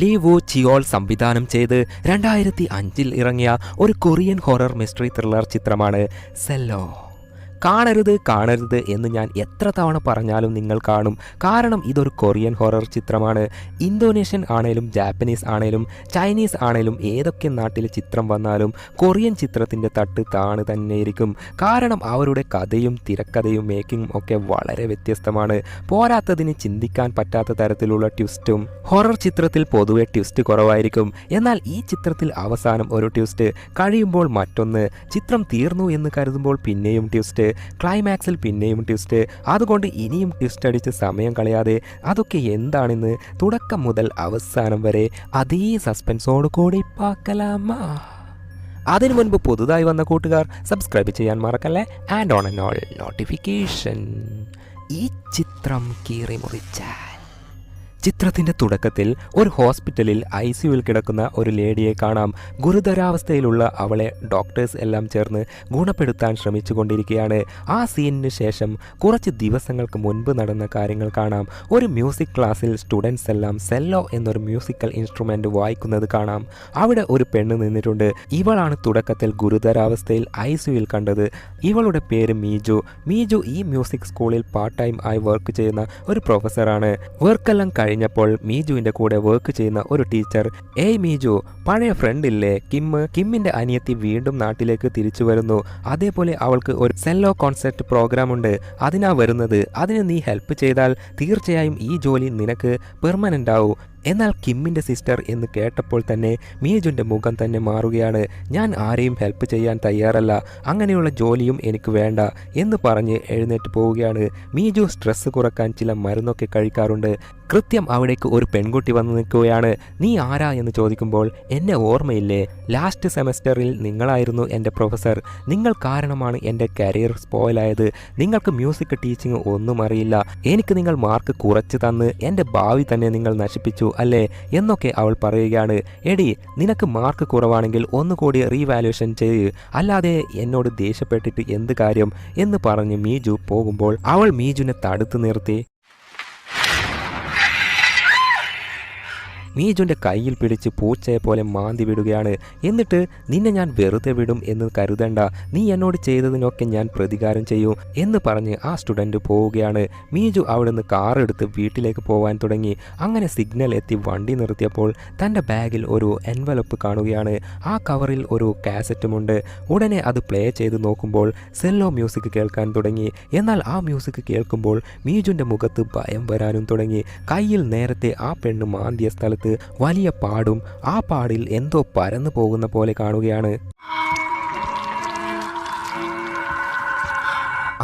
Lee വു Cheol സംവിധാനം ചെയ്ത് രണ്ടായിരത്തി അഞ്ചിൽ ഇറങ്ങിയ ഒരു കൊറിയൻ ഹൊറർ മിസ്റ്ററി ത്രില്ലർ ചിത്രമാണ് സെല്ലോ. കാണരുത് കാണരുത് എന്ന് ഞാൻ എത്ര തവണ പറഞ്ഞാലും നിങ്ങൾ കാണും. കാരണം ഇതൊരു കൊറിയൻ ഹൊറർ ചിത്രമാണ്. ഇന്തോനേഷ്യൻ ആണേലും ജാപ്പനീസ് ആണേലും ചൈനീസ് ആണേലും ഏതൊക്കെ നാട്ടിലെ ചിത്രം വന്നാലും കൊറിയൻ ചിത്രത്തിന്റെ തട്ട് താണ് തന്നെയിരിക്കും കാരണം അവരുടെ കഥയും തിരക്കഥയും മേക്കിങ്ങും ഒക്കെ വളരെ വ്യത്യസ്തമാണ്. പോരാത്തതിന് ചിന്തിക്കാൻ പറ്റാത്ത തരത്തിലുള്ള ട്വിസ്റ്റും ഹൊറർ ചിത്രത്തിൽ പൊതുവെ ട്വിസ്റ്റ് കുറവായിരിക്കും. എന്നാൽ ഈ ചിത്രത്തിൽ അവസാനം ഒരു ട്വിസ്റ്റ് കഴിയുമ്പോൾ മറ്റൊന്ന് ചിത്രം തീർന്നു എന്ന് കരുതുമ്പോൾ പിന്നെയും ട്വിസ്റ്റ്. ക്ലൈമാക്സിൽ പിന്നെയും ട്വിസ്റ്റ് അതുകൊണ്ട് ഇനിയും ട്വിസ്റ്റ് അടിച്ച് സമയം കളയാതെ അതൊക്കെ എന്താണെന്ന് തുടക്കം മുതൽ അവസാനം വരെ അതേ സസ്പെൻസോട് കൂടി പാക്കലാമാ. അതിനു മുൻപ് പുതുതായി വന്ന കൂട്ടുകാർ സബ്സ്ക്രൈബ് ചെയ്യാൻ മറക്കല്ലേ? And on and all notification ഈ ചിത്രം കീറി മുറിച്ചാൽ ചിത്രത്തിന്റെ തുടക്കത്തിൽ ഒരു ഹോസ്പിറ്റലിൽ ഐ സിയുവിൽ കിടക്കുന്ന ഒരു ലേഡിയെ കാണാം. ഗുരുതരാവസ്ഥയിലുള്ള അവളെ ഡോക്ടേഴ്സ് എല്ലാം ചേർന്ന് ഗുണപ്പെടുത്താൻ ശ്രമിച്ചുകൊണ്ടിരിക്കുകയാണ്. ആ സീനിന് ശേഷം കുറച്ച് ദിവസങ്ങൾക്ക് മുൻപ് നടന്ന കാര്യങ്ങൾ കാണാം. ഒരു മ്യൂസിക് ക്ലാസ്സിൽ സ്റ്റുഡൻസ് എല്ലാം സെല്ലോ എന്നൊരു മ്യൂസിക്കൽ ഇൻസ്ട്രുമെന്റ് വായിക്കുന്നത് കാണാം. അവിടെ ഒരു പെണ്ണ് നിന്നിട്ടുണ്ട്. ഇവളാണ് തുടക്കത്തിൽ ഗുരുതരാവസ്ഥയിൽ ഐ സിയുവിൽ കണ്ടത്. ഇവളുടെ പേര് മീജു. മീജു ഈ മ്യൂസിക് സ്കൂളിൽ പാർട്ട് ടൈം ആയി വർക്ക് ചെയ്യുന്ന ഒരു പ്രൊഫസറാണ്. വർക്കെല്ലാം കഴിഞ്ഞപ്പോൾ മീജുവിന്റെ കൂടെ വർക്ക് ചെയ്യുന്ന ഒരു ടീച്ചർ ഏയ് മീജു പഴയ ഫ്രണ്ട് ഇല്ലേ? കിം കിമ്മിന്റെ അനിയത്തി വീണ്ടും നാട്ടിലേക്ക് തിരിച്ചു വരുന്നു. അതേപോലെ അവൾക്ക് ഒരു സെല്ലോ കോൺസെർട്ട് പ്രോഗ്രാം ഉണ്ട്. അതിനാ വരുന്നത്. അതിന് നീ ഹെൽപ്പ് ചെയ്താൽ തീർച്ചയായും ഈ ജോലി നിനക്ക് പെർമനന്റ് ആവും. എന്നാൽ കിമ്മിന്റെ സിസ്റ്റർ എന്ന് കേട്ടപ്പോൾ തന്നെ മീജുന്റെ മുഖം തന്നെ മാറുകയാണ്. ഞാൻ ആരെയും ഹെൽപ്പ് ചെയ്യാൻ തയ്യാറല്ല. അങ്ങനെയുള്ള ജോലിയും എനിക്ക് വേണ്ട എന്ന് പറഞ്ഞ് എഴുന്നേറ്റ് പോവുകയാണ്. മീജു സ്ട്രെസ് കുറയ്ക്കാൻ ചില മരുന്നൊക്കെ കഴിക്കാറുണ്ട്. കൃത്യം അവിടേക്ക് ഒരു പെൺകുട്ടി വന്ന് നിൽക്കുകയാണ്. നീ ആരാ? എന്ന് ചോദിക്കുമ്പോൾ എന്നെ ഓർമ്മയില്ലേ? ലാസ്റ്റ് സെമസ്റ്ററിൽ നിങ്ങളായിരുന്നു എന്റെ പ്രൊഫസർ നിങ്ങൾ കാരണമാണ് എന്റെ കരിയർ സ്പോയിലായത് നിങ്ങൾക്ക് മ്യൂസിക് ടീച്ചിങ് ഒന്നും അറിയില്ല. എനിക്ക് നിങ്ങൾ മാർക്ക് കുറച്ച് തന്ന്. എന്റെ ഭാവി തന്നെ നിങ്ങൾ നശിപ്പിച്ചു. അല്ലേ? എന്നൊക്കെ അവൾ പറയുകയാണ്. എടി നിനക്ക് മാർക്ക് കുറവാണെങ്കിൽ ഒന്നുകൂടി റീവാലുവേഷൻ ചെയ്യ്. അല്ലാതെ എന്നോട് ദേഷ്യപ്പെട്ടിട്ട് എന്ത് കാര്യം? എന്ന് പറഞ്ഞ് മീജു പോകുമ്പോൾ അവൾ മീജുനെ തടുത്തു നിർത്തി. മീജുന്റെ കയ്യിൽ പിടിച്ച് പൂച്ചയെ പോലെ മാന്തി വിടുകയാണ്. എന്നിട്ട് നിന്നെ ഞാൻ വെറുതെ വിടും എന്ന് കരുതണ്ട. നീ എന്നോട് ചെയ്തതിനൊക്കെ ഞാൻ പ്രതികാരം ചെയ്യും എന്ന് പറഞ്ഞ് ആ സ്റ്റുഡന്റ് പോവുകയാണ്. മീജു അവിടുന്ന് കാർ എടുത്ത് വീട്ടിലേക്ക് പോകാൻ തുടങ്ങി. അങ്ങനെ സിഗ്നൽ എത്തി വണ്ടി നിർത്തിയപ്പോൾ തന്റെ ബാഗിൽ ഒരു എൻവലപ്പ് കാണുകയാണ്. ആ കവറിൽ ഒരു കാസറ്റുമുണ്ട്. ഉടനെ അത് പ്ലേ ചെയ്ത് നോക്കുമ്പോൾ സെല്ലോ മ്യൂസിക് കേൾക്കാൻ തുടങ്ങി. എന്നാൽ ആ മ്യൂസിക് കേൾക്കുമ്പോൾ മീജുന്റെ മുഖത്ത് ഭയം വരാനും തുടങ്ങി. കയ്യിൽ നേരത്തെ ആ പെണ്ണ് മാന്തിയ സ്ഥലത്ത് വലിയ പാടും ആ പാടിൽ എന്തോ പരന്നു പോകുന്ന പോലെ കാണുകയാണ്.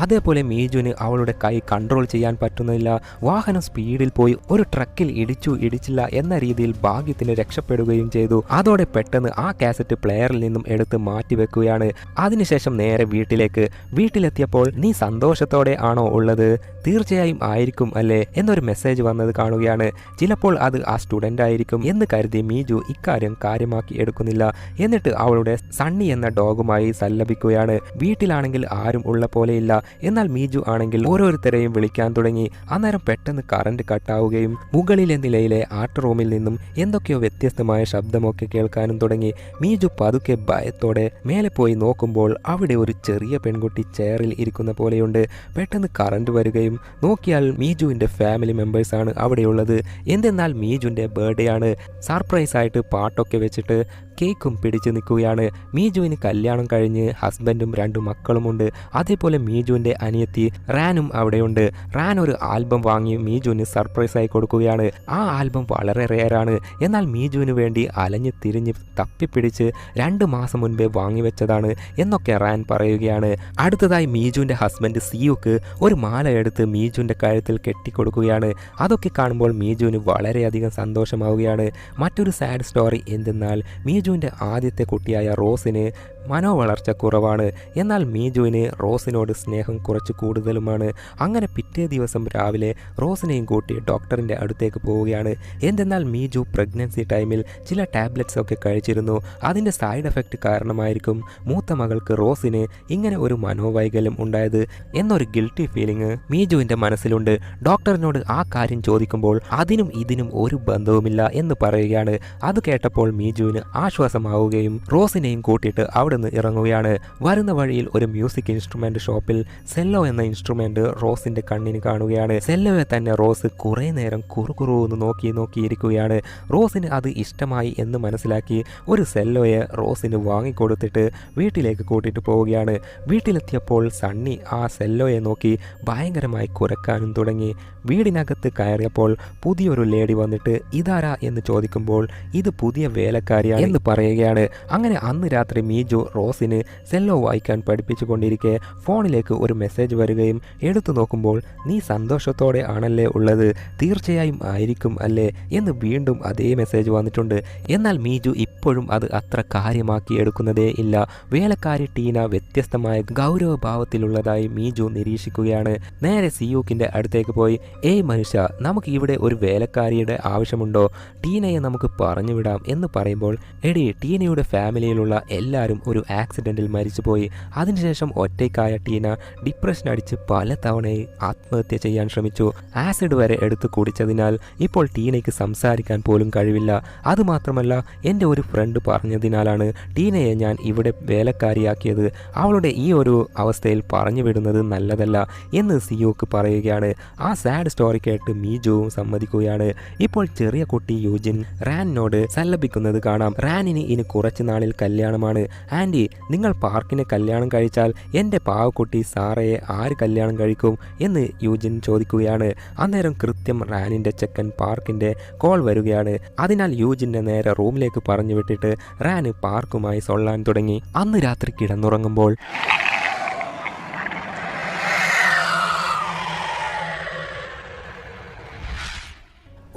അതേപോലെ മീജുവിന് അവളുടെ കൈ കൺട്രോൾ ചെയ്യാൻ പറ്റുന്നില്ല. വാഹനം സ്പീഡിൽ പോയി ഒരു ട്രക്കിൽ ഇടിച്ചു ഇടിച്ചില്ല എന്ന രീതിയിൽ ഭാഗ്യത്തിന് രക്ഷപ്പെടുകയും ചെയ്തു. അതോടെ പെട്ടെന്ന് ആ കാസറ്റ് പ്ലെയറിൽ നിന്നും എടുത്ത് മാറ്റിവെക്കുകയാണ് അതിനുശേഷം നേരെ വീട്ടിലേക്ക്. വീട്ടിലെത്തിയപ്പോൾ നീ സന്തോഷത്തോടെ ആണോ ഉള്ളത്? തീർച്ചയായും ആയിരിക്കും അല്ലേ? എന്നൊരു മെസ്സേജ് വന്നത് കാണുകയാണ്. ചിലപ്പോൾ അത് ആ സ്റ്റുഡന്റ് ആയിരിക്കും എന്ന് കരുതി മീജു ഇക്കാര്യം കാര്യമാക്കി എടുക്കുന്നില്ല. എന്നിട്ട് അവളുടെ സണ്ണി എന്ന ഡോഗുമായി സല്ലപിക്കുകയാണ്. വീട്ടിലാണെങ്കിൽ ആരും ഉള്ള പോലെയില്ല എന്നാൽ മീജു ആണെങ്കിൽ ഓരോരുത്തരെയും വിളിക്കാൻ തുടങ്ങി. അന്നേരം പെട്ടെന്ന് കറണ്ട് കട്ടാവുകയും മുകളിലെ നിലയിലെ ആർട്ട് റൂമിൽ നിന്നും എന്തൊക്കെയോ വ്യത്യസ്തമായ ശബ്ദമൊക്കെ കേൾക്കാനും തുടങ്ങി. മീജു പതുക്കെ ഭയത്തോടെ മേലെ പോയി നോക്കുമ്പോൾ അവിടെ ഒരു ചെറിയ പെൺകുട്ടി ചെയറിൽ ഇരിക്കുന്ന പോലെയുണ്ട്. പെട്ടെന്ന് കറണ്ട് വരികയും നോക്കിയാൽ മീജുവിന്റെ ഫാമിലി മെമ്പേഴ്സാണ് അവിടെയുള്ളത്. എന്തെന്നാൽ മീജുവിന്റെ ബർത്ത്ഡേ ആണ്. സർപ്രൈസ് ആയിട്ട് പാട്ടൊക്കെ വെച്ചിട്ട് കേക്കും പിടിച്ചു നിൽക്കുകയാണ്. മീജുവിന് കല്യാണം കഴിഞ്ഞ് ഹസ്ബൻഡും രണ്ടു മക്കളുമുണ്ട്. അതേപോലെ മീജുവിന്റെ അനിയത്തി റാനും അവിടെയുണ്ട്. റാൻ ഒരു ആൽബം വാങ്ങി മീജുവിന് സർപ്രൈസ് ആയി കൊടുക്കുകയാണ്. ആ ആൽബം വളരെ റെയറാണ്. എന്നാൽ മീജുവിന് വേണ്ടി അലഞ്ഞ് തിരിഞ്ഞ് തപ്പിപ്പിടിച്ച് രണ്ട് മാസം മുൻപേ വാങ്ങിവെച്ചതാണ് എന്നൊക്കെ റാൻ പറയുകയാണ്. അടുത്തതായി മീജുവിന്റെ ഹസ്ബൻഡ് സിയുക്ക് ഒരു മാല എടുത്ത് മീജുവിന്റെ കഴുത്തിൽ കെട്ടിക്കൊടുക്കുകയാണ്. അതൊക്കെ കാണുമ്പോൾ മീജുവിന് വളരെയധികം സന്തോഷമാവുകയാണ്. മറ്റൊരു സാഡ് സ്റ്റോറി എന്തെന്നാൽ മീജുവിന്റെ ആദ്യത്തെ കുട്ടിയായ റോസിന് മനോവളർച്ച കുറവാണ്. എന്നാൽ മീജുവിന് റോസിനോട് സ്നേഹം കുറച്ച് കൂടുതലുമാണ്. അങ്ങനെ പിറ്റേ ദിവസം രാവിലെ റോസിനെയും കൂട്ടി ഡോക്ടറിന്റെ അടുത്തേക്ക് പോവുകയാണ്. എന്തെന്നാൽ മീജു പ്രഗ്നൻസി ടൈമിൽ ചില ടാബ്ലറ്റ്സ് ഒക്കെ കഴിച്ചിരുന്നു. അതിന്റെ സൈഡ് എഫക്റ്റ് കാരണമായിരിക്കും മൂത്ത മകൾക്ക് റോസിന് ഇങ്ങനെ ഒരു മനോവൈകല്യം ഉണ്ടായത് എന്നൊരു ഗിൽട്ടി ഫീലിംഗ് മീജുവിന്റെ മനസ്സിലുണ്ട്. ഡോക്ടറിനോട് ആ കാര്യം ചോദിക്കുമ്പോൾ അതിനും ഇതിനും ഒരു ബന്ധവുമില്ല എന്ന് പറയുകയാണ്. അത് കേട്ടപ്പോൾ മീജുവിന് ആശ്വാസമാവുകയും റോസിനെയും കൂട്ടിയിട്ട് നിന്ന് ഇറങ്ങുകയാണ്. വരുന്ന വഴിയിൽ ഒരു മ്യൂസിക് ഇൻസ്ട്രുമെന്റ് ഷോപ്പിൽ സെല്ലോ എന്ന ഇൻസ്ട്രുമെന്റ് റോസിന്റെ കണ്ണിന് കാണുകയാണ്. സെല്ലോയെ തന്നെ റോസ് കുറേ നേരം കുറുകുറു എന്ന് നോക്കി നോക്കിയിരിക്കുകയാണ്. റോസിന് അത് ഇഷ്ടമായി എന്ന് മനസ്സിലാക്കി ഒരു സെല്ലോയെ റോസിന് വാങ്ങിക്കൊടുത്തിട്ട് വീട്ടിലേക്ക് കൂട്ടിയിട്ട് പോവുകയാണ്. വീട്ടിലെത്തിയപ്പോൾ സണ്ണി ആ സെല്ലോയെ നോക്കി ഭയങ്കരമായി കുരക്കാനും തുടങ്ങി. വീടിനകത്ത് കയറിയപ്പോൾ പുതിയൊരു ലേഡി വന്നിട്ട് ഇതാരാ? എന്ന് ചോദിക്കുമ്പോൾ ഇത് പുതിയ വേലക്കാരിയാണ് എന്ന് പറയുകയാണ്. അങ്ങനെ അന്ന് രാത്രി മീജു റോസിന് സെല്ലോ വായിക്കാൻ പഠിപ്പിച്ചുകൊണ്ടിരിക്കെ ഫോണിലേക്ക് ഒരു മെസ്സേജ് വരികയും എടുത്തു നോക്കുമ്പോൾ നീ സന്തോഷത്തോടെ ആണല്ലേ ഉള്ളത്? തീർച്ചയായും ആയിരിക്കും അല്ലേ? എന്ന് വീണ്ടും അതേ മെസ്സേജ് വന്നിട്ടുണ്ട്. എന്നാൽ മീജു ഇപ്പോഴും അത് അത്ര കാര്യമാക്കി എടുക്കുന്നതേ ഇല്ല. വേലക്കാരി ടീന വ്യത്യസ്തമായ ഗൗരവഭാവത്തിലുള്ളതായി മീജു നിരീക്ഷിക്കുകയാണ്. നേരെ സിയൂക്കിന്റെ അടുത്തേക്ക് പോയി ഏയ് മനുഷ്യ നമുക്ക് ഇവിടെ ഒരു വേലക്കാരിയുടെ ആവശ്യമുണ്ടോ? ടീനയെ നമുക്ക് പറഞ്ഞുവിടാം എന്ന് പറയുമ്പോൾ എടി ടീനയുടെ ഫാമിലിയിലുള്ള എല്ലാവരും ഒരു ആക്സിഡന്റിൽ മരിച്ചുപോയി. അതിനുശേഷം ഒറ്റയ്ക്കായ ടീന ഡിപ്രഷൻ അടിച്ച് പല തവണയും ആത്മഹത്യ ചെയ്യാൻ ശ്രമിച്ചു. ആസിഡ് വരെ എടുത്തു കുടിച്ചതിനാൽ ഇപ്പോൾ ടീനയ്ക്ക് സംസാരിക്കാൻ പോലും കഴിവില്ല. അതുമാത്രമല്ല എന്റെ ഒരു ഫ്രണ്ട് പറഞ്ഞതിനാലാണ് ടീനയെ ഞാൻ ഇവിടെ വേലക്കാരിയാക്കിയത്. അവളുടെ ഈ ഒരു അവസ്ഥയിൽ പറഞ്ഞു വിടുന്നത് നല്ലതല്ല എന്ന് സിയോക്ക് പറയുകയാണ്. ആ സാഡ് സ്റ്റോറി കേട്ട് മീജുവും സമ്മതിക്കുകയാണ്. ഇപ്പോൾ ചെറിയ കുട്ടി യൂജിൻ റാനിനോട് സല്ലപിക്കുന്നത് കാണാം. റാനിന് ഇനി കുറച്ച് നാളിൽ കല്യാണമാണ്. ആന്റി നിങ്ങൾ പാർക്കിനെ കല്യാണം കഴിച്ചാൽ എന്റെ പാവക്കുട്ടി സാറയെ ആര് കല്യാണം കഴിക്കും എന്ന് യൂജിൻ ചോദിക്കുകയാണ്. അന്നേരം കൃത്യം റാനിന്റെ ചെക്കൻ പാർക്കിന്റെ കോൾ വരികയാണ്. അതിനാൽ യൂജിന്റെ നേരെ റൂമിലേക്ക് പറഞ്ഞു വിട്ടിട്ട് റാന് പാർക്കുമായി സൊള്ളാൻ തുടങ്ങി. അന്ന് രാത്രി കിടന്നുറങ്ങുമ്പോൾ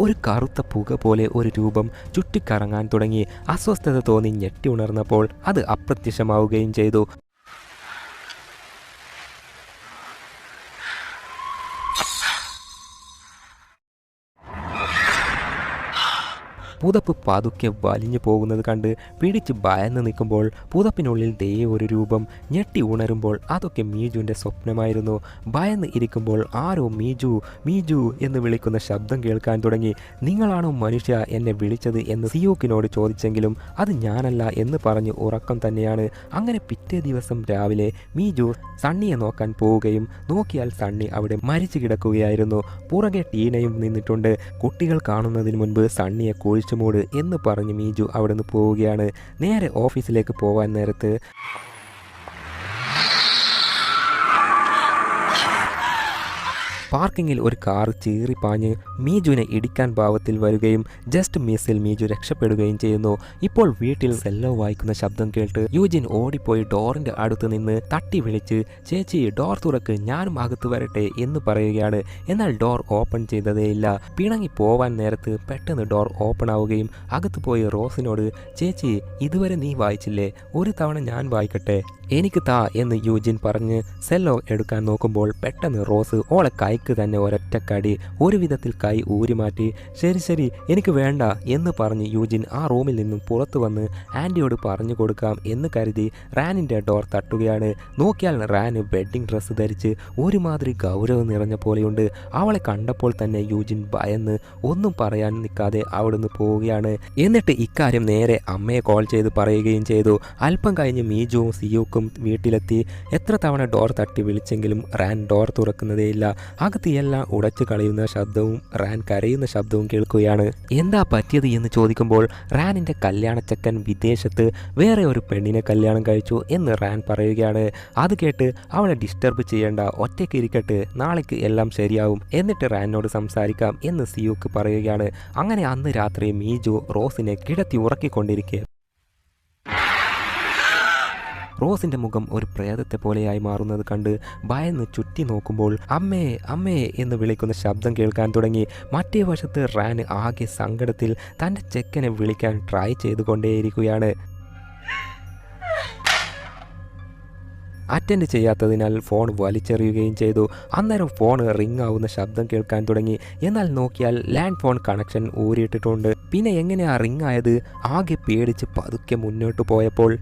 ഒരു കറുത്ത പുക പോലെ ഒരു രൂപം ചുറ്റിക്കറങ്ങാൻ തുടങ്ങി. അസ്വസ്ഥത തോന്നി ഞെട്ടി ഉണർന്നപ്പോൾ അത് അപ്രത്യക്ഷമാവുകയും ചെയ്തു. പുതപ്പ് പതുക്കെ വലിഞ്ഞു പോകുന്നത് കണ്ട് പിടിച്ച് ഭയന്ന് നിൽക്കുമ്പോൾ പുതപ്പിനുള്ളിൽ ദേ ഒരു രൂപം ഞെട്ടി ഉണരുമ്പോൾ അതൊക്കെ മീജുവിന്റെ സ്വപ്നമായിരുന്നു. ഭയന്ന് ഇരിക്കുമ്പോൾ ആരോ മീജു മീജു എന്ന് വിളിക്കുന്ന ശബ്ദം കേൾക്കാൻ തുടങ്ങി. നിങ്ങളാണോ മനുഷ്യ എന്നെ വിളിച്ചത്? എന്ന് സിയോക്കിനോട് ചോദിച്ചെങ്കിലും അത് ഞാനല്ല എന്ന് പറഞ്ഞ് ഉറക്കം തന്നെയാണ്. അങ്ങനെ പിറ്റേ ദിവസം രാവിലെ മീജു സണ്ണിയെ നോക്കാൻ പോവുകയും നോക്കിയാൽ സണ്ണി അവിടെ മരിച്ചു കിടക്കുകയായിരുന്നു. പുറകെ ടീനയും നിന്നിട്ടുണ്ട്. കുട്ടികൾ കാണുന്നതിന് മുൻപ് സണ്ണിയെ കുഴിച്ചു മൂട് എന്ന് പറഞ്ഞ് മീജു അവിടെ നിന്ന് പോവുകയാണ്. നേരെ ഓഫീസിലേക്ക് പോകാൻ നേരത്ത് പാർക്കിങ്ങിൽ ഒരു കാർ ചീറിപ്പാഞ്ഞ് മീജുവിനെ ഇടിക്കാൻ ഭാവത്തിൽ വരികയും ജസ്റ്റ് മിസ്സിൽ മീജു രക്ഷപ്പെടുകയും ചെയ്യുന്നു. ഇപ്പോൾ വീട്ടിൽ സെല്ലോ വായിക്കുന്ന ശബ്ദം കേട്ട് യൂജിൻ ഓടിപ്പോയി ഡോറിന്റെ അടുത്ത് നിന്ന് തട്ടി വിളിച്ച് ചേച്ചി ഡോർ തുറക്ക് ഞാനും അകത്ത് വരട്ടെ എന്ന് പറയുകയാണ്. എന്നാൽ ഡോർ ഓപ്പൺ ചെയ്തതേയില്ല പിണങ്ങി പോവാൻ നേരത്ത് പെട്ടെന്ന് ഡോർ ഓപ്പൺ ആവുകയും അകത്ത് പോയി റോസിനോട് ചേച്ചി ഇതുവരെ നീ വായിച്ചില്ലേ? ഒരു തവണ ഞാൻ വായിക്കട്ടെ. എനിക്ക് താ എന്ന് യൂജിൻ പറഞ്ഞ് സെല്ലോ എടുക്കാൻ നോക്കുമ്പോൾ പെട്ടെന്ന് റോസ് ഓളെ കൈക്ക് തന്നെ ഒരൊറ്റ കടി ഒരു വിധത്തിൽ കൈ ഊരി മാറ്റി ശരി ശരി എനിക്ക് വേണ്ട എന്ന് പറഞ്ഞ് യൂജിൻ ആ റൂമിൽ നിന്നും പുറത്തു വന്ന് ആന്റിയോട് പറഞ്ഞു കൊടുക്കാം എന്ന് കരുതി റാനിന്റെ ഡോർ തട്ടുകയാണ്. നോക്കിയാൽ റാന് വെഡ്ഡിംഗ് ഡ്രസ്സ് ധരിച്ച് ഒരുമാതിരി ഗൗരവം നിറഞ്ഞ പോലെയുണ്ട്. അവളെ കണ്ടപ്പോൾ തന്നെ യൂജിൻ ഭയന്ന് ഒന്നും പറയാൻ നിൽക്കാതെ അവിടുന്ന് പോവുകയാണ്. എന്നിട്ട് ഇക്കാര്യം നേരെ അമ്മയെ കോൾ ചെയ്ത് പറയുകയും ചെയ്തു. അല്പം കഴിഞ്ഞ് മീജുവും സിയൂക്കും വീട്ടിലെത്തി. എത്ര തവണ ഡോർ തട്ടി വിളിച്ചെങ്കിലും റാൻ ഡോർ തുറക്കുന്നതേയില്ല. അകത്ത് തീയെല്ലാം ഉടച്ചു കളയുന്ന ശബ്ദവും റാൻ കരയുന്ന ശബ്ദവും കേൾക്കുകയാണ്. എന്താ പറ്റിയത് എന്ന് ചോദിക്കുമ്പോൾ റാനിന്റെ കല്യാണച്ചക്കൻ വിദേശത്ത് വേറെ ഒരു പെണ്ണിനെ കല്യാണം കഴിച്ചു എന്ന് റാൻ പറയുകയാണ്. അത് കേട്ട് അവളെ ഡിസ്റ്റർബ് ചെയ്യേണ്ട ഒറ്റയ്ക്ക് ഇരിക്കട്ടെ നാളേക്ക് എല്ലാം ശരിയാവും എന്നിട്ട് റാനോട് സംസാരിക്കാം എന്ന് സിയോക്ക് പറയുകയാണ്. അങ്ങനെ അന്ന് രാത്രി മീജു റോസിനെ കിടത്തി ഉറക്കിക്കൊണ്ടിരിക്കെ റോസിന്റെ മുഖം ഒരു പ്രേതത്തെ പോലെയായി മാറുന്നത് കണ്ട് ഭയന്ന് ചുറ്റി നോക്കുമ്പോൾ അമ്മേ അമ്മേ എന്ന് വിളിക്കുന്ന ശബ്ദം കേൾക്കാൻ തുടങ്ങി. മറ്റേ വശത്ത് റാൻ ആകെ സങ്കടത്തിൽ തന്റെ ചെക്കനെ വിളിക്കാൻ ട്രൈ ചെയ്തുകൊണ്ടേയിരിക്കുകയാണ്. അറ്റൻഡ് ചെയ്യാത്തതിനാൽ ഫോൺ വലിച്ചെറിയുകയും ചെയ്തു. അന്നേരം ഫോൺ റിംഗ് ആവുന്ന ശബ്ദം കേൾക്കാൻ തുടങ്ങി. എന്നാൽ നോക്കിയാൽ ലാൻഡ് ഫോൺ കണക്ഷൻ ഊരിയിട്ടിട്ടുണ്ട്. പിന്നെ എങ്ങനെയാ റിംഗ് ആയത്? ആകെ പേടിച്ച് പതുക്കെ മുന്നോട്ട് പോയപ്പോൾ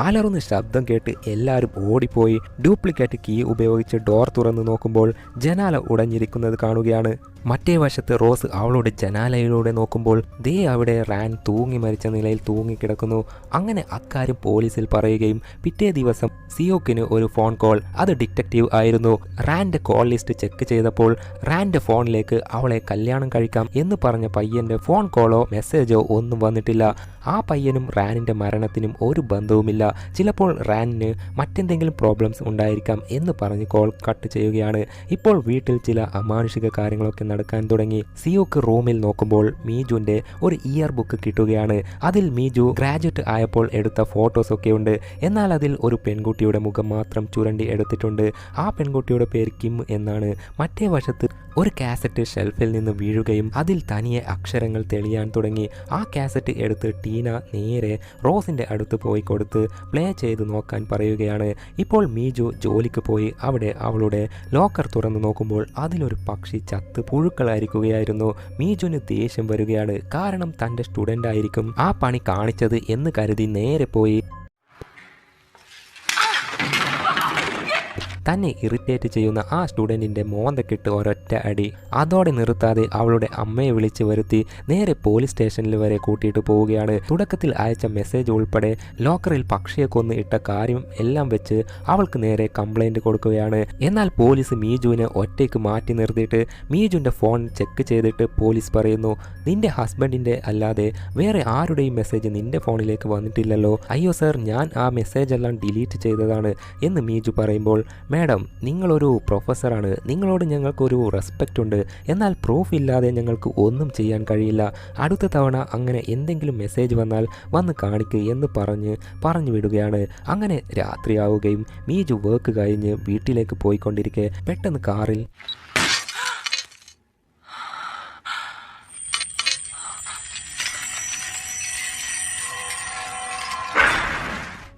അലറുന്ന ശബ്ദം കേട്ട് എല്ലാവരും ഓടിപ്പോയി. ഡ്യൂപ്ലിക്കേറ്റ് കീ ഉപയോഗിച്ച് ഡോർ തുറന്നു നോക്കുമ്പോൾ ജനാല ഉടഞ്ഞിരിക്കുന്നത് കാണുകയാണ്. മറ്റേ വശത്ത് റോസ് അവളുടെ ജനാലയിലൂടെ നോക്കുമ്പോൾ ദേ അവിടെ റാൻ തൂങ്ങി മരിച്ച നിലയിൽ തൂങ്ങിക്കിടക്കുന്നു. അങ്ങനെ അക്കാര്യം പോലീസിൽ പറയുകയും പിറ്റേ ദിവസം സിയോക്കിന് ഒരു ഫോൺ കോൾ. അത് ഡിറ്റക്റ്റീവ് ആയിരുന്നു. റാന്റെ കോൾ ലിസ്റ്റ് ചെക്ക് ചെയ്തപ്പോൾ റാന്റെ ഫോണിലേക്ക് അവളെ കല്യാണം കഴിക്കാം എന്ന് പറഞ്ഞ പയ്യന്റെ ഫോൺ കോളോ മെസ്സേജോ ഒന്നും വന്നിട്ടില്ല. ആ പയ്യനും റാനിന്റെ മരണത്തിനും ഒരു ബന്ധവുമില്ല. ചിലപ്പോൾ റാനിന് മറ്റെന്തെങ്കിലും പ്രോബ്ലംസ് ഉണ്ടായിരിക്കാം എന്ന് പറഞ്ഞ് കോൾ കട്ട് ചെയ്യുകയാണ്. ഇപ്പോൾ വീട്ടിൽ ചില അമാനുഷിക കാര്യങ്ങളൊക്കെ നടക്കാൻ തുടങ്ങി. സിയോക്ക് റൂമിൽ നോക്കുമ്പോൾ മീജുവിന്റെ ഒരു ഇയർ ബുക്ക് കിട്ടുകയാണ്. അതിൽ മീജു ഗ്രാജുവേറ്റ് ആയപ്പോൾ എടുത്ത ഫോട്ടോസ് ഒക്കെ ഉണ്ട്. എന്നാൽ അതിൽ ഒരു പെൺകുട്ടിയുടെ മുഖം മാത്രം ചുരണ്ടി എടുത്തിട്ടുണ്ട്. ആ പെൺകുട്ടിയുടെ പേര് കിം എന്നാണ്. മറ്റേ വശത്ത് ഒരു കാസറ്റ് ഷെൽഫിൽ നിന്ന് വീഴുകയും അതിൽ തനിയെ അക്ഷരങ്ങൾ തെളിയാൻ തുടങ്ങി. ആ കാസറ്റ് എടുത്ത് ടീന നേരെ റോസിന്റെ അടുത്ത് പോയി കൊടുത്ത് പ്ലേ ചെയ്ത് നോക്കാൻ പറയുകയാണ്. ഇപ്പോൾ മീജു ജോലിക്ക് പോയി. അവിടെ അവളുടെ ലോക്കർ തുറന്നു നോക്കുമ്പോൾ അതിലൊരു പക്ഷി ചത്ത് പുഴുക്കളായിരിക്കുകയായിരുന്നു. മീജുവിന് ദേഷ്യം വരികയാണ്. കാരണം തന്റെ സ്റ്റുഡന്റ് ആയിരിക്കും. ആ പണി കാണിച്ചത് എന്ന് കരുതി നേരെ പോയി. തന്നെ ഇറിറ്റേറ്റ് ചെയ്യുന്ന ആ സ്റ്റുഡന്റിന്റെ മോന്തക്കിട്ട് ഒരൊറ്റ അടി. അതോടെ നിർത്താതെ അവളുടെ അമ്മയെ വിളിച്ച് വരുത്തി നേരെ പോലീസ് സ്റ്റേഷനിൽ വരെ കൂട്ടിയിട്ട് പോവുകയാണ്. തുടക്കത്തിൽ അയച്ച മെസ്സേജ് ഉൾപ്പെടെ ലോക്കറിൽ പക്ഷിയെ കൊന്ന് ഇട്ട കാര്യം എല്ലാം വെച്ച് അവൾക്ക് നേരെ കംപ്ലൈന്റ് കൊടുക്കുകയാണ്. എന്നാൽ പോലീസ് മീജുവിനെ ഒറ്റയ്ക്ക് മാറ്റി നിർത്തിയിട്ട് മീജുവിന്റെ ഫോൺ ചെക്ക് ചെയ്തിട്ട് പോലീസ് പറയുന്നു നിന്റെ ഹസ്ബൻഡിന്റെ അല്ലാതെ വേറെ ആരുടെയും മെസ്സേജ് നിന്റെ ഫോണിലേക്ക് വന്നിട്ടില്ലല്ലോ. അയ്യോ സർ ഞാൻ ആ മെസ്സേജ് എല്ലാം ഡിലീറ്റ് ചെയ്തതാണ് എന്ന് മീജു പറയുമ്പോൾ മാഡം നിങ്ങളൊരു പ്രൊഫസറാണ്. നിങ്ങളോട് ഞങ്ങൾക്കൊരു റെസ്പെക്റ്റ് ഉണ്ട്. എന്നാൽ പ്രൂഫ് ഇല്ലാതെ ഞങ്ങൾക്ക് ഒന്നും ചെയ്യാൻ കഴിയില്ല. അടുത്ത തവണ അങ്ങനെ എന്തെങ്കിലും മെസ്സേജ് വന്നാൽ വന്ന് കാണിക്കുക എന്ന് പറഞ്ഞ് പറഞ്ഞു വിടുകയാണ്. അങ്ങനെ രാത്രിയാവുകയും മീജു വർക്ക് കഴിഞ്ഞ് വീട്ടിലേക്ക് പോയിക്കൊണ്ടിരിക്കെ. പെട്ടെന്ന് കാറിൽ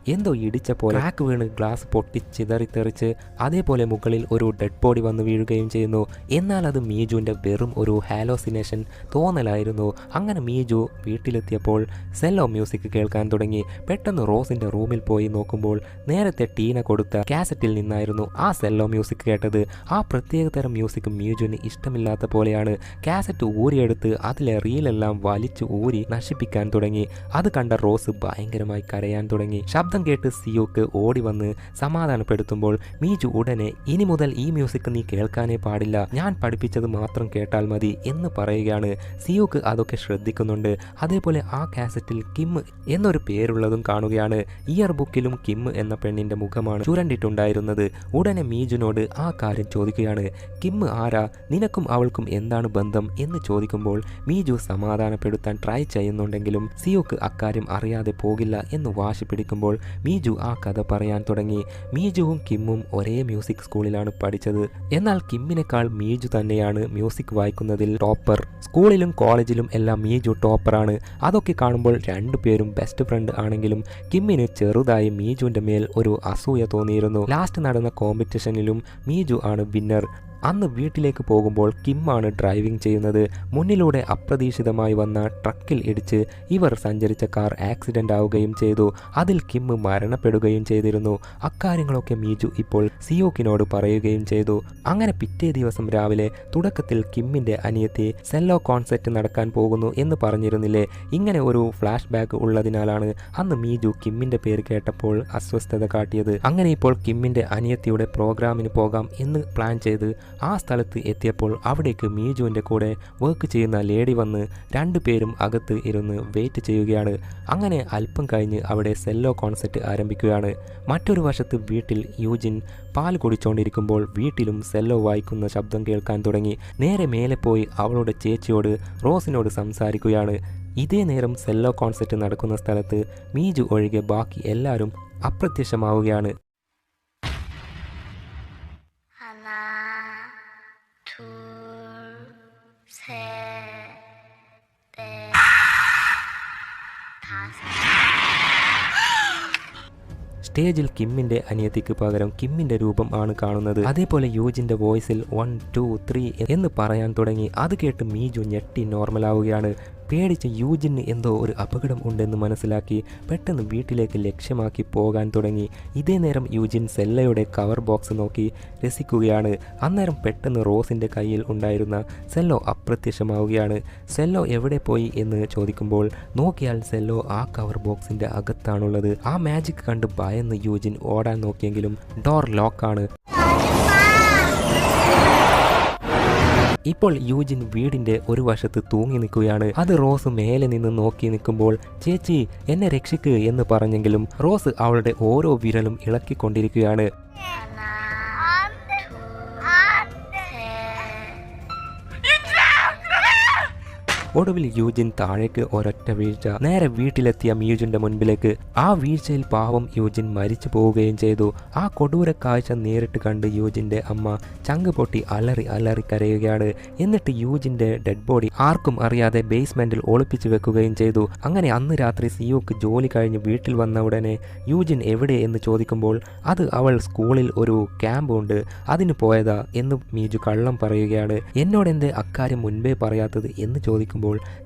എന്തോ ഇടിച്ച പോലെ ക്രാക്ക് വീണ് ഗ്ലാസ് പൊട്ടി ചിതറിത്തെറിച്ച് അതേപോലെ മുകളിൽ ഒരു ഡെഡ് ബോഡി വന്ന് വീഴുകയും ചെയ്യുന്നു. എന്നാൽ അത് മീജുവിന്റെ വെറും ഒരു ഹാലോസിനേഷൻ തോന്നലായിരുന്നു. അങ്ങനെ മീജു വീട്ടിലെത്തിയപ്പോൾ സെല്ലോ മ്യൂസിക് കേൾക്കാൻ തുടങ്ങി. പെട്ടെന്ന് റോസിന്റെ റൂമിൽ പോയി നോക്കുമ്പോൾ നേരത്തെ ടീന കൊടുത്ത കാസറ്റിൽ നിന്നായിരുന്നു ആ സെല്ലോ മ്യൂസിക് കേട്ടത്. ആ പ്രത്യേക തരം മ്യൂസിക് മീജുവിന് ഇഷ്ടമില്ലാത്ത പോലെയാണ്. കാസറ്റ് ഊരിയെടുത്ത് അതിലെ റീലെല്ലാം വലിച്ചു ഊരി നശിപ്പിക്കാൻ തുടങ്ങി. അത് കണ്ട റോസ് ഭയങ്കരമായി കരയാൻ തുടങ്ങി. ശബ്ദം കേട്ട് സിയോക്ക് ഓടി വന്ന് സമാധാനപ്പെടുത്തുമ്പോൾ മീജു ഉടനെ ഇനി മുതൽ ഈ മ്യൂസിക് നീ കേൾക്കാനേ പാടില്ല. ഞാൻ പഠിപ്പിച്ചത് മാത്രം കേട്ടാൽ മതി എന്ന് പറയുകയാണ്. സിയോക്ക് അതൊക്കെ ശ്രദ്ധിക്കുന്നുണ്ട്. അതേപോലെ ആ കാസറ്റിൽ കിം എന്നൊരു പേരുള്ളതും കാണുകയാണ്. ഇയർ ബുക്കിലും കിം എന്ന പെണ്ണിന്റെ മുഖമാണ് ചുരണ്ടിട്ടുണ്ടായിരുന്നത്. ഉടനെ മീജുനോട് ആ കാര്യം ചോദിക്കുകയാണ്. കിം ആരാ? നിനക്കും അവൾക്കും എന്താണ് ബന്ധം? എന്ന് ചോദിക്കുമ്പോൾ മീജു സമാധാനപ്പെടുത്താൻ ട്രൈ ചെയ്യുന്നുണ്ടെങ്കിലും സിയോക്ക് അക്കാര്യം അറിയാതെ പോകില്ല എന്ന് വാശി പിടിക്കുമ്പോൾ മീജു ആ കഥ പറയാൻ തുടങ്ങി. മീജുവും കിമ്മും ഒരേ മ്യൂസിക് സ്കൂളിലാണ് പഠിച്ചത്. എന്നാൽ കിമ്മിനേക്കാൾ മീജു തന്നെയാണ് മ്യൂസിക് വായിക്കുന്നതിൽ ടോപ്പർ. സ്കൂളിലും കോളേജിലും എല്ലാം മീജു ടോപ്പറാണ്. അതൊക്കെ കാണുമ്പോൾ രണ്ടുപേരും ബെസ്റ്റ് ഫ്രണ്ട് ആണെങ്കിലും കിമ്മിന് ചെറുതായി മീജുവിന്റെ മേൽ ഒരു അസൂയ തോന്നിയിരുന്നു. ലാസ്റ്റ് നടന്ന കോമ്പറ്റീഷനിലും മീജു ആണ് വിന്നർ അന്ന് വീട്ടിലേക്ക് പോകുമ്പോൾ കിമ്മാണ് ഡ്രൈവിംഗ് ചെയ്യുന്നത്. മുന്നിലൂടെ അപ്രതീക്ഷിതമായി വന്ന ട്രക്കിൽ ഇടിച്ച് ഇവർ സഞ്ചരിച്ച കാർ ആക്സിഡന്റ് ആവുകയും ചെയ്തു. അതിൽ കിം മരണപ്പെടുകയും ചെയ്തിരുന്നു. അക്കാര്യങ്ങളൊക്കെ മീജു ഇപ്പോൾ സിയോക്കിനോട് പറയുകയും ചെയ്തു. അങ്ങനെ പിറ്റേ ദിവസം രാവിലെ തുടക്കത്തിൽ കിമ്മിന്റെ അനിയത്തി സെല്ലോ കോൺസെർട്ട് നടക്കാൻ പോകുന്നു എന്ന് പറഞ്ഞിരുന്നില്ലേ? ഇങ്ങനെ ഒരു ഫ്ലാഷ് ബാക്ക് ഉള്ളതിനാലാണ് അന്ന് മീജു കിമ്മിന്റെ പേര് കേട്ടപ്പോൾ അസ്വസ്ഥത കാട്ടിയത്. അങ്ങനെ ഇപ്പോൾ കിമ്മിന്റെ അനിയത്തിയുടെ പ്രോഗ്രാമിന് പോകാം എന്ന് പ്ലാൻ ചെയ്ത് ആ സ്ഥലത്ത് എത്തിയപ്പോൾ അവിടേക്ക് മീജുവിന്റെ കൂടെ വർക്ക് ചെയ്യുന്ന ലേഡി വന്ന് രണ്ടുപേരും അകത്ത് ഇരുന്ന് വെയിറ്റ് ചെയ്യുകയാണ്. അങ്ങനെ അല്പം കഴിഞ്ഞ് അവിടെ സെല്ലോ കോൺസെർട്ട് ആരംഭിക്കുകയാണ്. മറ്റൊരു വശത്ത് വീട്ടിൽ യൂജിൻ പാൽ കുടിച്ചുകൊണ്ടിരിക്കുമ്പോൾ വീട്ടിലും സെല്ലോ വായിക്കുന്ന ശബ്ദം കേൾക്കാൻ തുടങ്ങി. നേരെ മേലെ പോയി അവളുടെ ചേച്ചിയോട് റോസിനോട് സംസാരിക്കുകയാണ്. ഇതേ നേരം സെല്ലോ കോൺസെർട്ട് നടക്കുന്ന സ്ഥലത്ത് മീജു ഒഴികെ ബാക്കി എല്ലാവരും അപ്രത്യക്ഷമാവുകയാണ്. സ്റ്റേജിൽ കിമ്മിന്റെ അനിയത്തിക്ക് പകരം കിമ്മിന്റെ രൂപം ആണ് കാണുന്നത്. അതേപോലെ യൂജിന്റെ വോയിസിൽ വൺ ടു ത്രീ എന്ന് പറയാൻ തുടങ്ങി. അത് കേട്ട് മീജു ഞെട്ടി നോർമലാവുകയാണ് പേടിച്ച് യൂജിന് എന്തോ ഒരു അപകടം ഉണ്ടെന്ന് മനസ്സിലാക്കി പെട്ടെന്ന് വീട്ടിലേക്ക് ലക്ഷ്യമാക്കി പോകാൻ തുടങ്ങി. ഇതേ നേരം യൂജിൻ സെല്ലയുടെ കവർ ബോക്സ് നോക്കി രസിക്കുകയാണ്. അന്നേരം പെട്ടെന്ന് റോസിന്റെ കയ്യിൽ ഉണ്ടായിരുന്ന സെല്ലോ അപ്രത്യക്ഷമാവുകയാണ്. സെല്ലോ എവിടെ പോയി എന്ന് ചോദിക്കുമ്പോൾ നോക്കിയാൽ സെല്ലോ ആ കവർ ബോക്സിന്റെ അകത്താണുള്ളത്. ആ മാജിക് കണ്ട് ഭയന്ന് യൂജിൻ ഓടാൻ നോക്കിയെങ്കിലും ഡോർ ലോക്കാണ്. ഇപ്പോൾ യൂജിൻ വീടിന്റെ ഒരു വശത്ത് തൂങ്ങി നിൽക്കുകയാണ്. അത് റോസ് മേലെ നിന്ന് നോക്കി നിൽക്കുമ്പോൾ ചേച്ചി എന്നെ രക്ഷിക്ക് എന്ന് പറഞ്ഞെങ്കിലും റോസ് അവളുടെ ഓരോ വിരലും ഇളക്കിക്കൊണ്ടിരിക്കുകയാണ്. ഒടുവിൽ യൂജിൻ താഴേക്ക് ഒരൊറ്റ വീഴ്ച നേരെ വീട്ടിലെത്തിയ മ്യൂജിന്റെ മുൻപിലേക്ക്. ആ വീഴ്ചയിൽ പാവം യൂജിൻ മരിച്ചു പോവുകയും ചെയ്തു. ആ കൊടൂര കാഴ്ച നേരിട്ട് കണ്ട് യൂജിന്റെ അമ്മ ചങ്ക് പൊട്ടി അലറി അലറി കരയുകയാണ്. എന്നിട്ട് യൂജിന്റെ ഡെഡ് ബോഡി ആർക്കും അറിയാതെ ബേസ്മെന്റിൽ ഒളിപ്പിച്ചു വെക്കുകയും ചെയ്തു. അങ്ങനെ അന്ന് രാത്രി സിയോക്ക് ജോലി കഴിഞ്ഞ് വീട്ടിൽ വന്ന ഉടനെ യൂജിൻ എവിടെ എന്ന് ചോദിക്കുമ്പോൾ അത് അവൾ സ്കൂളിൽ ഒരു ക്യാമ്പ് ഉണ്ട് അതിന് പോയതാ എന്ന് മീജു കള്ളം പറയുകയാണ്. എന്നോട് എന്നോടെന്തേ അക്കാര്യം മുൻപേ പറയാത്തത്? എന്ന് ചോദിക്കുമ്പോൾ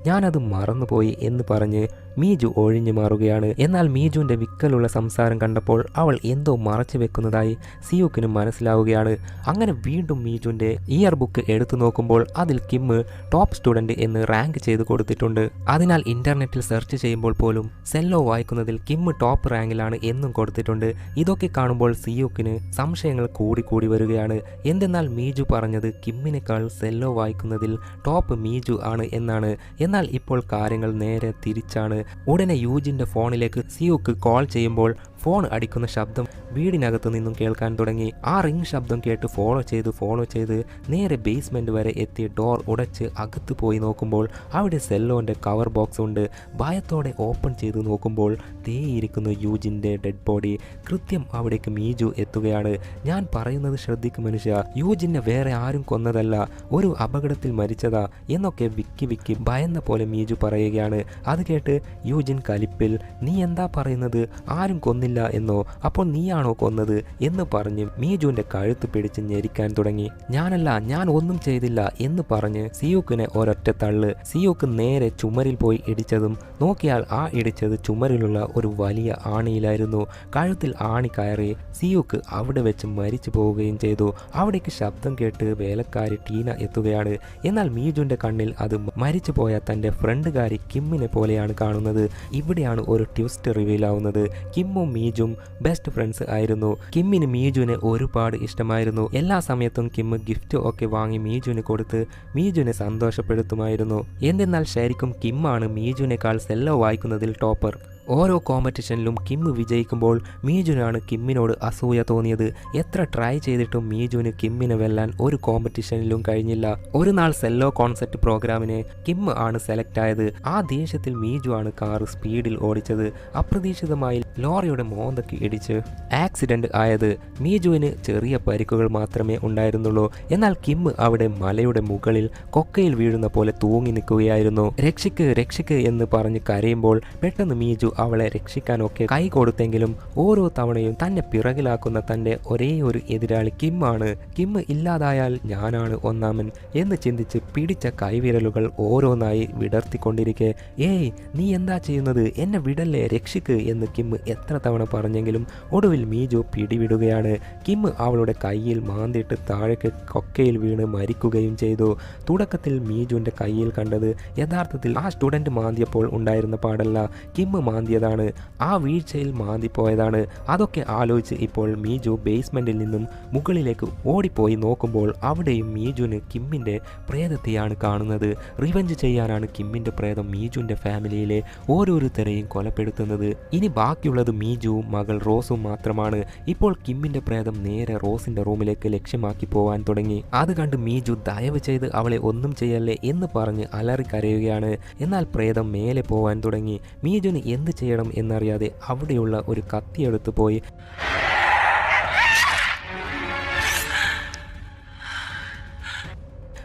ഞാനത് മറന്നുപോയി എന്ന് പറഞ്ഞ് മീജു ഒഴിഞ്ഞു മാറുകയാണ്. എന്നാൽ മീജുവിന്റെ വിക്കലുള്ള സംസാരം കണ്ടപ്പോൾ അവൾ എന്തോ മറച്ചു വെക്കുന്നതായി സിയോക്കിന് മനസ്സിലാവുകയാണ്. അങ്ങനെ വീണ്ടും മീജുവിന്റെ ഇയർ ബുക്ക് എടുത്തു നോക്കുമ്പോൾ അതിൽ കിമ്മ് ടോപ്പ് സ്റ്റുഡന്റ് എന്ന് റാങ്ക് ചെയ്ത് കൊടുത്തിട്ടുണ്ട്. അതിനാൽ ഇന്റർനെറ്റിൽ സെർച്ച് ചെയ്യുമ്പോൾ പോലും സെല്ലോ വായിക്കുന്നതിൽ കിമ്മ് ടോപ്പ് റാങ്കിലാണ് എന്നും കൊടുത്തിട്ടുണ്ട്. ഇതൊക്കെ കാണുമ്പോൾ സിയോക്കിന് സംശയങ്ങൾ കൂടി കൂടി വരികയാണ്. എന്തെന്നാൽ മീജു പറഞ്ഞത് കിമ്മിനേക്കാൾ സെല്ലോ വായിക്കുന്നതിൽ ടോപ്പ് മീജു ആണ് എന്നാണ്. എന്നാൽ ഇപ്പോൾ കാര്യങ്ങൾ നേരെ തിരിച്ചാണ്. ഉടനെ യൂജിന്റെ ഫോണിലേക്ക് സിയുക്ക് കോൾ ചെയ്യുമ്പോൾ ഫോൺ അടിക്കുന്ന ശബ്ദം വീടിനകത്തു നിന്നും കേൾക്കാൻ തുടങ്ങി. ആ റിംഗ് ശബ്ദം കേട്ട് ഫോളോ ചെയ്ത് ഫോളോ ചെയ്ത് നേരെ ബേസ്മെന്റ് വരെ എത്തി ഡോർ ഉടച്ച് അകത്ത് പോയി നോക്കുമ്പോൾ അവിടെ സെല്ലോന്റെ കവർ ബോക്സ് ഉണ്ട്. ഭയത്തോടെ ഓപ്പൺ ചെയ്ത് നോക്കുമ്പോൾ തേയിരിക്കുന്നു യൂജിന്റെ ഡെഡ് ബോഡി കൃത്യം അവിടേക്ക് മീജു എത്തുകയാണ്. ഞാൻ പറയുന്നത് ശ്രദ്ധിക്കും മനുഷ്യ. യൂജിനെ വേറെ ആരും കൊന്നതല്ല ഒരു അപകടത്തിൽ മരിച്ചതാ എന്നൊക്കെ വിക്കി വിക്കി ഭയന്ന പോലെ മീജു പറയുകയാണ്. അത് കേട്ട് യൂജിൻ കലിപ്പിൽ നീ എന്താ പറയുന്നത്? ആരും കൊന്നില്ല എന്നോ? അപ്പോൾ നീയാണോ കൊന്നത്? എന്ന് പറഞ്ഞ് മീജുവിന്റെ കഴുത്ത് പിടിച്ച് ഞെരിക്കാൻ തുടങ്ങി. ഞാനല്ല ഞാൻ ഒന്നും ചെയ്തില്ല എന്ന് പറഞ്ഞ് സിയൂക്കിനെ ഒരൊറ്റ തള്ള്. സിയൂക്ക് നേരെ ചുമരിൽ പോയി ഇടിച്ചതും നോക്കിയാൽ ആ ഇടിച്ചത് ചുമരിലുള്ള ഒരു വലിയ ആണിയിലായിരുന്നു. കഴുത്തിൽ ആണി കയറി സിയൂക്ക് അവിടെ വെച്ച് മരിച്ചു പോവുകയും ചെയ്തു. അവിടേക്ക് ശബ്ദം കേട്ട് വേലക്കാരി ടീന എത്തുകയാണ്. എന്നാൽ മീജുന്റെ കണ്ണിൽ അത് മരിച്ചു പോയ തന്റെ ഫ്രണ്ടുകാരി കിമ്മിനെ പോലെയാണ് കാണുന്നത്. ഇവിടെയാണ് ഒരു ട്വിസ്റ്റ് റിവീൽ ആവുന്നത്. കിമ്മും മീജും ബെസ്റ്റ് ഫ്രണ്ട്സ് ആയിരുന്നു. കിമ്മിന് മീജുവിനെ ഒരുപാട് ഇഷ്ടമായിരുന്നു. എല്ലാ സമയത്തും കിമ്മ് ഗിഫ്റ്റ് ഒക്കെ വാങ്ങി മീജുവിന് കൊടുത്ത് മീജുവിനെ സന്തോഷപ്പെടുത്തുമായിരുന്നു. എന്തെന്നാൽ ശരിക്കും കിമ്മാണ് മീജുവിനേക്കാൾ സെല്ലോ വായിക്കുന്നതിൽ ടോപ്പർ ഓരോ കോമ്പറ്റീഷനിലും കിം വിജയിക്കുമ്പോൾ മീജുനാണ് കിമ്മിനോട് അസൂയ തോന്നിയത്. എത്ര ട്രൈ ചെയ്തിട്ടും മീജുവിന് കിമ്മിനെ വെല്ലാൻ ഒരു കോമ്പറ്റീഷനിലും കഴിഞ്ഞില്ല. ഒരു നാൾ സെല്ലോ കോൺസെപ്റ്റ് പ്രോഗ്രാമിന് കിം ആണ് സെലക്ട് ആയത്. ആ ദേഷ്യത്തിൽ മീജു ആണ് കാർ സ്പീഡിൽ ഓടിച്ചത്. അപ്രതീക്ഷിതമായി ലോറിയുടെ മോന്തയ്ക്ക് ഇടിച്ച് ആക്സിഡന്റ് ആയത്. മീജുവിന് ചെറിയ പരിക്കുകൾ മാത്രമേ ഉണ്ടായിരുന്നുള്ളൂ. എന്നാൽ കിം അവിടെ മലയുടെ മുകളിൽ കൊക്കയിൽ വീഴുന്ന പോലെ തൂങ്ങി നിൽക്കുകയായിരുന്നു. രക്ഷിക്ക് രക്ഷിക്ക് എന്ന് പറഞ്ഞ് കരയുമ്പോൾ പെട്ടെന്ന് മീജു അവളെ രക്ഷിക്കാനൊക്കെ കൈ കൊടുത്തെങ്കിലും ഓരോ തവണയും തന്നെ പിറകിലാക്കുന്ന തന്റെ ഒരേ ഒരു എതിരാളി കിമ്മാണ്. കിമ്മ് ഇല്ലാതായാൽ ഞാനാണ് ഒന്നാമൻ എന്ന് ചിന്തിച്ച് പിടിച്ച കൈവിരലുകൾ ഓരോന്നായി വിടർത്തിക്കൊണ്ടിരിക്കെ. ഏയ് നീ എന്താ ചെയ്യുന്നത്? എന്നെ വിടല്ലേ? രക്ഷിക്ക് എന്ന് കിമ്മ് എത്ര തവണ പറഞ്ഞെങ്കിലും ഒടുവിൽ മീജു പിടിവിടുകയാണ്. കിമ്മ് അവളുടെ കയ്യിൽ മാന്തിട്ട് താഴേക്ക് കൊക്കയിൽ വീണ് മരിക്കുകയും ചെയ്തു. തുടക്കത്തിൽ മീജുവിന്റെ കയ്യിൽ കണ്ടത് യഥാർത്ഥത്തിൽ ആ സ്റ്റുഡന്റ് മാന്തിയപ്പോൾ ഉണ്ടായിരുന്ന പാടല്ല. കിമ്മ് മാന്തിയതാണ്. ആ വീഴ്ചയിൽ മാന്തിപ്പോയതാണ്. അതൊക്കെ ആലോചിച്ച് ഇപ്പോൾ മീജു ബേസ്മെന്റിൽ നിന്നും മുകളിലേക്ക് ഓടിപ്പോയി നോക്കുമ്പോൾ അവിടെയും മീജുവിന് കിമ്മിന്റെ പ്രേതത്തെയാണ് കാണുന്നത്. റിവഞ്ച് ചെയ്യാനാണ് കിമ്മിന്റെ പ്രേതം മീജുവിന്റെ ഫാമിലിയിലെ ഓരോരുത്തരെയും കൊലപ്പെടുത്തുന്നത്. ഇനി ബാക്കിയുള്ളത് മീജുവും മകൾ റോസും മാത്രമാണ്. ഇപ്പോൾ കിമ്മിന്റെ പ്രേതം നേരെ റോസിന്റെ റൂമിലേക്ക് ലക്ഷ്യമാക്കി പോവാൻ തുടങ്ങി. അത് കണ്ട് മീജു ദയവ് ചെയ്ത് അവളെ ഒന്നും ചെയ്യല്ലേ എന്ന് പറഞ്ഞ് അലറി കരയുകയാണ് എന്നാൽ പ്രേതം മേലെ പോവാൻ തുടങ്ങി. മീജുന് എന്ത് ചെയ്യണം എന്നറിയാതെ അവിടെയുള്ള ഒരു കത്തിയെടുത്ത് പോയി.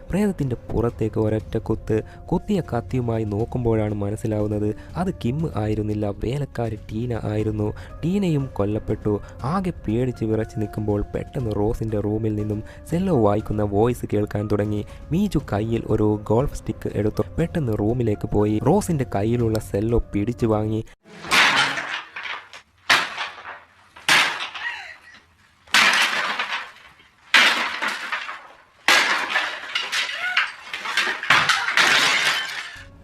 പ്രേതത്തിന്റെ പുറത്തേക്ക് ഒരൊറ്റ കുത്ത്. കുത്തിയ കത്തിയുമായി നോക്കുമ്പോഴാണ് മനസ്സിലാവുന്നത് അത് കിം ആയിരുന്നില്ല വേലക്കാരി ടീന ആയിരുന്നു. ടീനയും കൊല്ലപ്പെട്ടു. ആകെ പേടിച്ച് വിറച്ച് നിൽക്കുമ്പോൾ പെട്ടെന്ന് റോസിന്റെ റൂമിൽ നിന്നും സെല്ലോ വായിക്കുന്ന വോയിസ് കേൾക്കാൻ തുടങ്ങി. മീജു കയ്യിൽ ഒരു ഗോൾഫ് സ്റ്റിക്ക് എടുത്തു. പെട്ടെന്ന് റൂമിലേക്ക് പോയി. റോസിന്റെ കയ്യിലുള്ള സെല്ലോ പിടിച്ചു വാങ്ങി.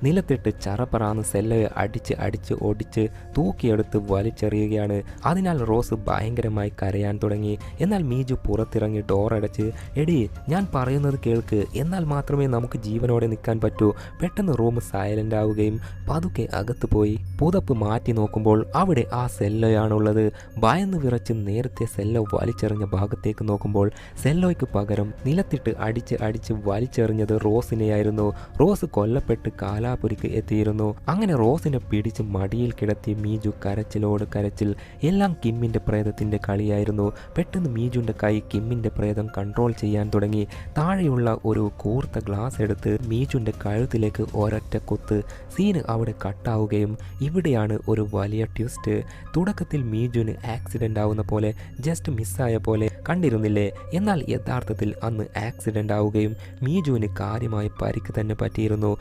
നിലത്തിട്ട് ചറപ്പറാന്ന് സെല്ലയെ അടിച്ച് അടിച്ച് ഒടിച്ച് തൂക്കിയെടുത്ത് വലിച്ചെറിയുകയാണ്. അതിനാൽ റോസ് ഭയങ്കരമായി കരയാൻ തുടങ്ങി. എന്നാൽ മീജു പുറത്തിറങ്ങി ഡോറടച്ച് എടി ഞാൻ പറയുന്നത് കേൾക്ക്. എന്നാൽ മാത്രമേ നമുക്ക് ജീവനോടെ നിൽക്കാൻ പറ്റൂ. പെട്ടെന്ന് റൂം സൈലന്റ് ആവുകയും പതുക്കെ അകത്ത് പോയി. പുതപ്പ് മാറ്റി നോക്കുമ്പോൾ അവിടെ ആ സെല്ലോയാണുള്ളത്. ഭയന്ന് വിറച്ച് നേരത്തെ സെല്ലോ വലിച്ചെറിഞ്ഞ ഭാഗത്തേക്ക് നോക്കുമ്പോൾ സെല്ലോയ്ക്ക് പകരം നിലത്തിട്ട് അടിച്ച് അടിച്ച് വലിച്ചെറിഞ്ഞത് റോസിനെയായിരുന്നു. റോസ് കൊല്ലപ്പെട്ട് കാലാപുരിക്ക് എത്തിയിരുന്നു. അങ്ങനെ റോസിനെ പിടിച്ച് മടിയിൽ കിടത്തി മീജു കരച്ചിലോട് കരച്ചിൽ. എല്ലാം കിമ്മിന്റെ പ്രേതത്തിന്റെ കളിയായിരുന്നു. പെട്ടെന്ന് മീജുവിന്റെ കൈ കിമ്മിന്റെ പ്രേതം കൺട്രോൾ ചെയ്യാൻ തുടങ്ങി. താഴെയുള്ള ഒരു കൂർത്ത ഗ്ലാസ് എടുത്ത് മീജുവിന്റെ കഴുത്തിലേക്ക് ഒരൊറ്റ കുത്ത്. സീന് അവിടെ കട്ടാവുകയും ഇവിടെയാണ് ഒരു വലിയ ട്വിസ്റ്റ് തുടക്കത്തിൽ മീജുവിന് ആക്സിഡന്റ് ആവുന്ന പോലെ ജസ്റ്റ് മിസ്സായ പോലെ കണ്ടിരുന്നില്ലേ? എന്നാൽ യഥാർത്ഥത്തിൽ അന്ന് ആക്സിഡന്റ് ആവുകയും മീജുവിന് കാര്യമായി പരിക്ക് തന്നെ പറ്റിയിരുന്നു.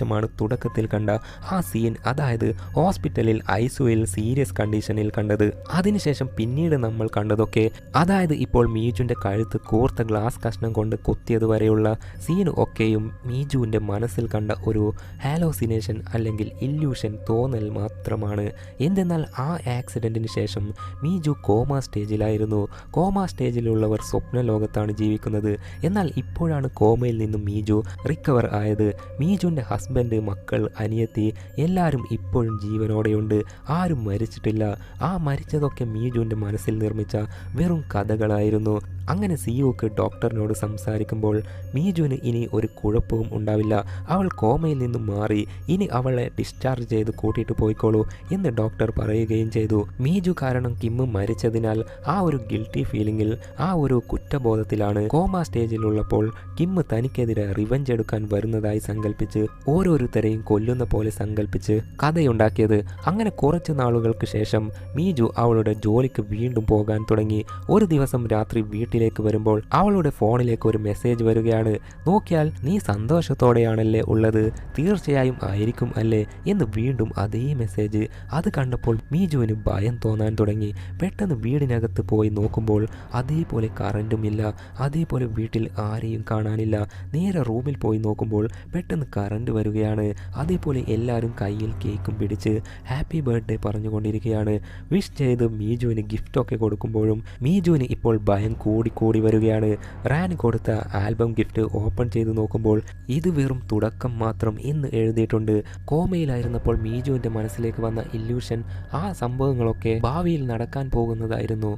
അതിനുശേഷമാണ് തുടക്കത്തിൽ കണ്ട ആ സീൻ അതായത് ഹോസ്പിറ്റലിൽ ഐസുവിൽ സീരിയസ് കണ്ടീഷനിൽ കണ്ടത്. അതിനുശേഷം പിന്നീട് നമ്മൾ കണ്ടതൊക്കെ അതായത് ഇപ്പോൾ മീജുവിന്റെ കഴുത്ത് കൂർത്ത ഗ്ലാസ് കഷ്ണം കൊണ്ട് കൊത്തിയതുവരെയുള്ള സീൻ ഒക്കെയും മീജുവിന്റെ മനസ്സിൽ കണ്ട ഒരു ഹാലോസിനേഷൻ അല്ലെങ്കിൽ ഇല്യൂഷൻ തോന്നൽ മാത്രമാണ്. എന്തെന്നാൽ ആ ആക്സിഡന്റിന് ശേഷം മീജു കോമ സ്റ്റേജിലായിരുന്നു കോമ സ്റ്റേജിലുള്ളവർ സ്വപ്ന ലോകത്താണ് ജീവിക്കുന്നത്. എന്നാൽ ഇപ്പോഴാണ് കോമയിൽ നിന്നും മീജു റിക്കവർ ആയത്. മീജുവിന്റെ ഹസ്ബൻഡ് മക്കൾ അനിയത്തി എല്ലാവരും ഇപ്പോഴും ജീവനോടെയുണ്ട്. ആരും മരിച്ചിട്ടില്ല. ആ മരിച്ചതൊക്കെ മീജുവിന്റെ മനസ്സിൽ നിർമ്മിച്ച വെറും കഥകളായിരുന്നു. അങ്ങനെ സിയുക്ക് ഡോക്ടറിനോട് സംസാരിക്കുമ്പോൾ മീജുവിന് ഇനി ഒരു കുഴപ്പവും ഉണ്ടാവില്ല. അവൾ കോമയിൽ നിന്നും മാറി ഇനി അവളെ ഡിസ്ചാർജ് ചെയ്ത് കൂട്ടിയിട്ട് പോയിക്കോളൂ എന്ന് ഡോക്ടർ പറയുകയും ചെയ്തു. മീജു കാരണം കിമ്മ് മരിച്ചതിനാൽ ആ ഒരു ഗിൽറ്റി ഫീലിംഗിൽ ആ ഒരു കുറ്റബോധത്തിലാണ് കോമ സ്റ്റേജിലുള്ളപ്പോൾ കിമ്മ് തനിക്കെതിരെ റിവഞ്ച് എടുക്കാൻ വരുന്നതായി സങ്കല്പിച്ച് ഓരോരുത്തരെയും കൊല്ലുന്ന പോലെ സങ്കല്പിച്ച് കഥയുണ്ടാക്കിയത്. അങ്ങനെ കുറച്ച് നാളുകൾക്ക് ശേഷം മീജു അവളുടെ ജോലിക്ക് വീണ്ടും പോകാൻ തുടങ്ങി. ഒരു ദിവസം രാത്രി വീട്ടിലേക്ക് വരുമ്പോൾ അവളുടെ ഫോണിലേക്ക് ഒരു മെസ്സേജ് വരികയാണ്. നോക്കിയാൽ നീ സന്തോഷത്തോടെയാണല്ലേ ഉള്ളത്? തീർച്ചയായും ആയിരിക്കും അല്ലേ? എന്ന് വീണ്ടും അതേ മെസ്സേജ്. അത് കണ്ടപ്പോൾ മീജുവിന് ഭയം തോന്നാൻ തുടങ്ങി. പെട്ടെന്ന് വീടിനകത്ത് പോയി നോക്കുമ്പോൾ അതേപോലെ കറണ്ടും ഇല്ല. അതേപോലെ വീട്ടിൽ ആരെയും കാണാനില്ല. നേരെ റൂമിൽ പോയി നോക്കുമ്പോൾ പെട്ടെന്ന് കറണ്ട് വരികയാണ് അതേപോലെ എല്ലാവരും കയ്യിൽ കേക്കും പിടിച്ച് ഹാപ്പി ബർത്ത്ഡേ പറഞ്ഞുകൊണ്ടിരിക്കുകയാണ്. വിഷ് ചെയ്ത് മീജുവിന് ഗിഫ്റ്റൊക്കെ കൊടുക്കുമ്പോഴും മീജുവിന് ഇപ്പോൾ ഭയം കൂടി വരികയാണ്. റാൻ കൊടുത്ത ആൽബം ഗിഫ്റ്റ് ഓപ്പൺ ചെയ്ത് നോക്കുമ്പോൾ ഇത് വെറും തുടക്കം മാത്രം എന്ന് എഴുതിയിട്ടുണ്ട്. കോമയിലായിരുന്നപ്പോൾ മീജുവിന്റെ മനസ്സിലേക്ക് വന്ന ഇല്യൂഷൻ ആ സംഭവങ്ങളൊക്കെ ഭാവിയിൽ നടക്കാൻ പോകുന്നതായിരുന്നു.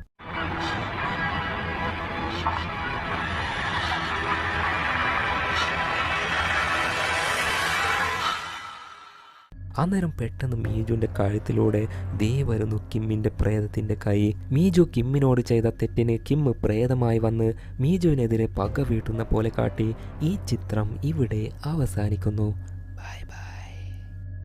അന്നേരം പെട്ടെന്ന് മീജുവിന്റെ കഴുത്തിലൂടെ ദേ വരുന്നു കിമ്മിന്റെ പ്രേതത്തിന്റെ കൈ. മീജു കിമ്മിനോട് ചെയ്ത തെറ്റിന് കിം പ്രേതമായി വന്ന് മീജുവിനെതിരെ പക വീട്ടുന്ന പോലെ കാട്ടി. ഈ ചിത്രം ഇവിടെ അവസാനിക്കുന്നു.